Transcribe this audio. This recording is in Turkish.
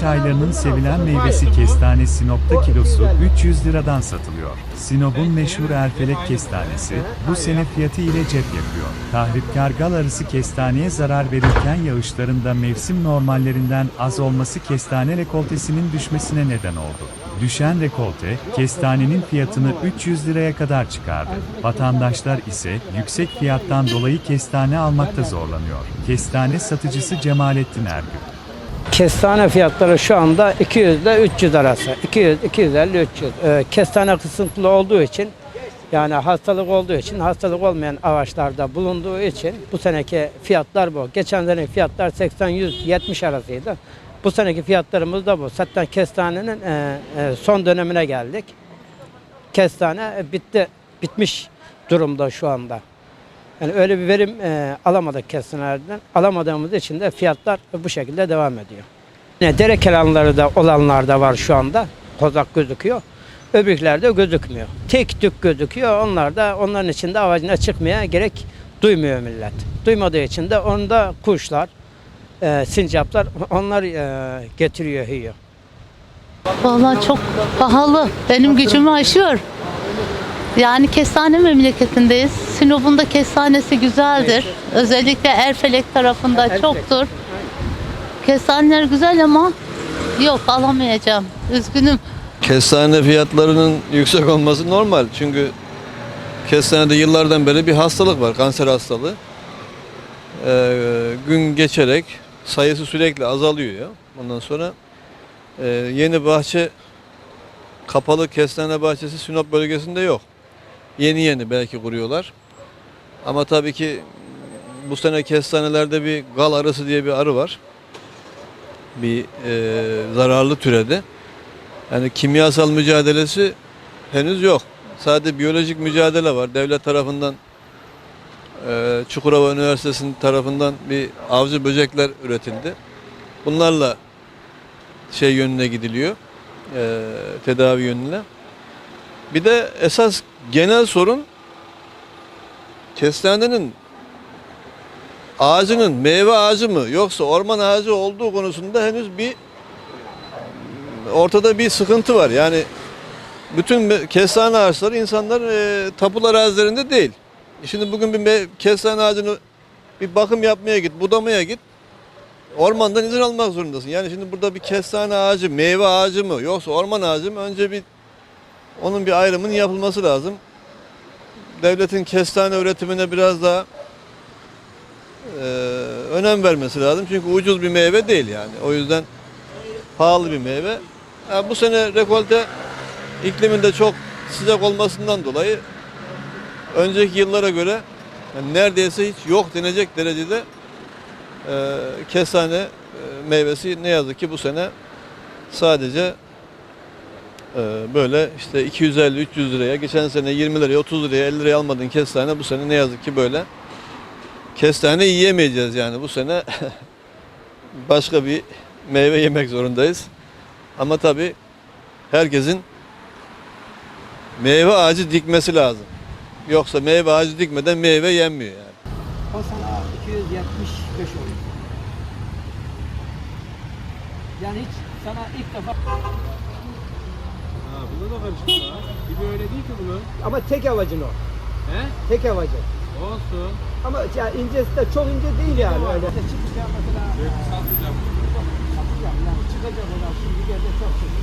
Çaylarının sevilen meyvesi kestane Sinop'ta kilosu 250. 300 liradan satılıyor. Sinop'un meşhur Erfelek kestanesi bu sene fiyatı ile cep yapıyor. Tahripkar gal arısı kestaneye zarar verirken yağışlarında mevsim normallerinden az olması kestane rekoltesinin düşmesine neden oldu. Düşen rekolte, kestanenin fiyatını 300 liraya kadar çıkardı. Vatandaşlar ise yüksek fiyattan dolayı kestane almakta zorlanıyor. Kestane satıcısı Cemalettin Ergün. Kestane fiyatları şu anda 200 ile 300 arası. 200, 250, 300. Ee, kestane kısıntılı olduğu için yani hastalık olduğu için hastalık olmayan ağaçlarda bulunduğu için bu seneki fiyatlar bu. Geçen sene fiyatlar 80-170 arasıydı. Bu seneki fiyatlarımız da bu. Zaten kestanenin e, e, son dönemine geldik. Kestane e, bitti, bitmiş durumda şu anda. Yani öyle bir verim e, alamadık kestanelerden. Alamadığımız için de fiyatlar bu şekilde devam ediyor. Yine dere kenarları da olanlar da var şu anda. Kozak gözüküyor. Öbürlerde gözükmüyor. Tek tük gözüküyor. Onlar da onların içinde avacına çıkmaya gerek duymuyor millet. Duymadığı için de onda kuşlar, e, sincaplar onlar e, getiriyor, yiyor. Vallahi çok pahalı. Benim gücümü aşıyor. Yani kestane memleketindeyiz. Sinop'un da kestanesi güzeldir. Özellikle Erfelek tarafında çoktur. Kestaneler güzel ama yok alamayacağım. Üzgünüm. Kestane fiyatlarının yüksek olması normal. Çünkü kestanede yıllardan beri bir hastalık var, kanser hastalığı. Ee, gün geçerek sayısı sürekli azalıyor ya. Ondan sonra e, yeni bahçe, kapalı kestane bahçesi Sinop bölgesinde yok. Yeni yeni belki kuruyorlar. Ama tabii ki bu sene kestanelerde bir gal arısı diye bir arı var. Bir e, zararlı türedi. Yani kimyasal mücadelesi henüz yok. Sadece biyolojik mücadele var. Devlet tarafından e, Çukurova Üniversitesi'nin tarafından bir avcı böcekler üretildi. Bunlarla şey yönüne gidiliyor. e, tedavi yönüne. Bir de esas genel sorun kestanenin ağacının meyve ağacı mı yoksa orman ağacı olduğu konusunda henüz bir ortada bir sıkıntı var. Yani bütün kestane ağaçları insanlar e, tapu arazilerinde değil. Şimdi bugün bir kestane ağacını bir bakım yapmaya git, budamaya git. Ormandan izin almak zorundasın. Yani şimdi burada bir kestane ağacı, meyve ağacı mı yoksa orman ağacı mı? Önce bir onun bir ayrımının yapılması lazım. Devletin kestane üretimine biraz daha e, önem vermesi lazım. Çünkü ucuz bir meyve değil yani. O yüzden pahalı bir meyve. Ha, bu sene rekolte ikliminde çok sıcak olmasından dolayı önceki yıllara göre yani neredeyse hiç yok denecek derecede e, kestane e, meyvesi ne yazık ki bu sene sadece böyle işte 250-300 liraya geçen sene 20 liraya 30 liraya 50 liraya almadığın kestane bu sene ne yazık ki böyle kestane yiyemeyeceğiz yani bu sene başka bir meyve yemek zorundayız. Ama tabii herkesin meyve ağacı dikmesi lazım. Yoksa meyve ağacı dikmeden meyve yenmiyor yani. O sana 275 oluyor. Yani hiç sana ilk defa... öyle değil ki bunun. Ama tek avacın o. He? Tek avacı. Olsun. Ama ya incesi de çok ince değil yani öyle. Çıkacak mesela. Sallayacağım. Satacağım yani çıkacak şimdi geldi çok çıktı.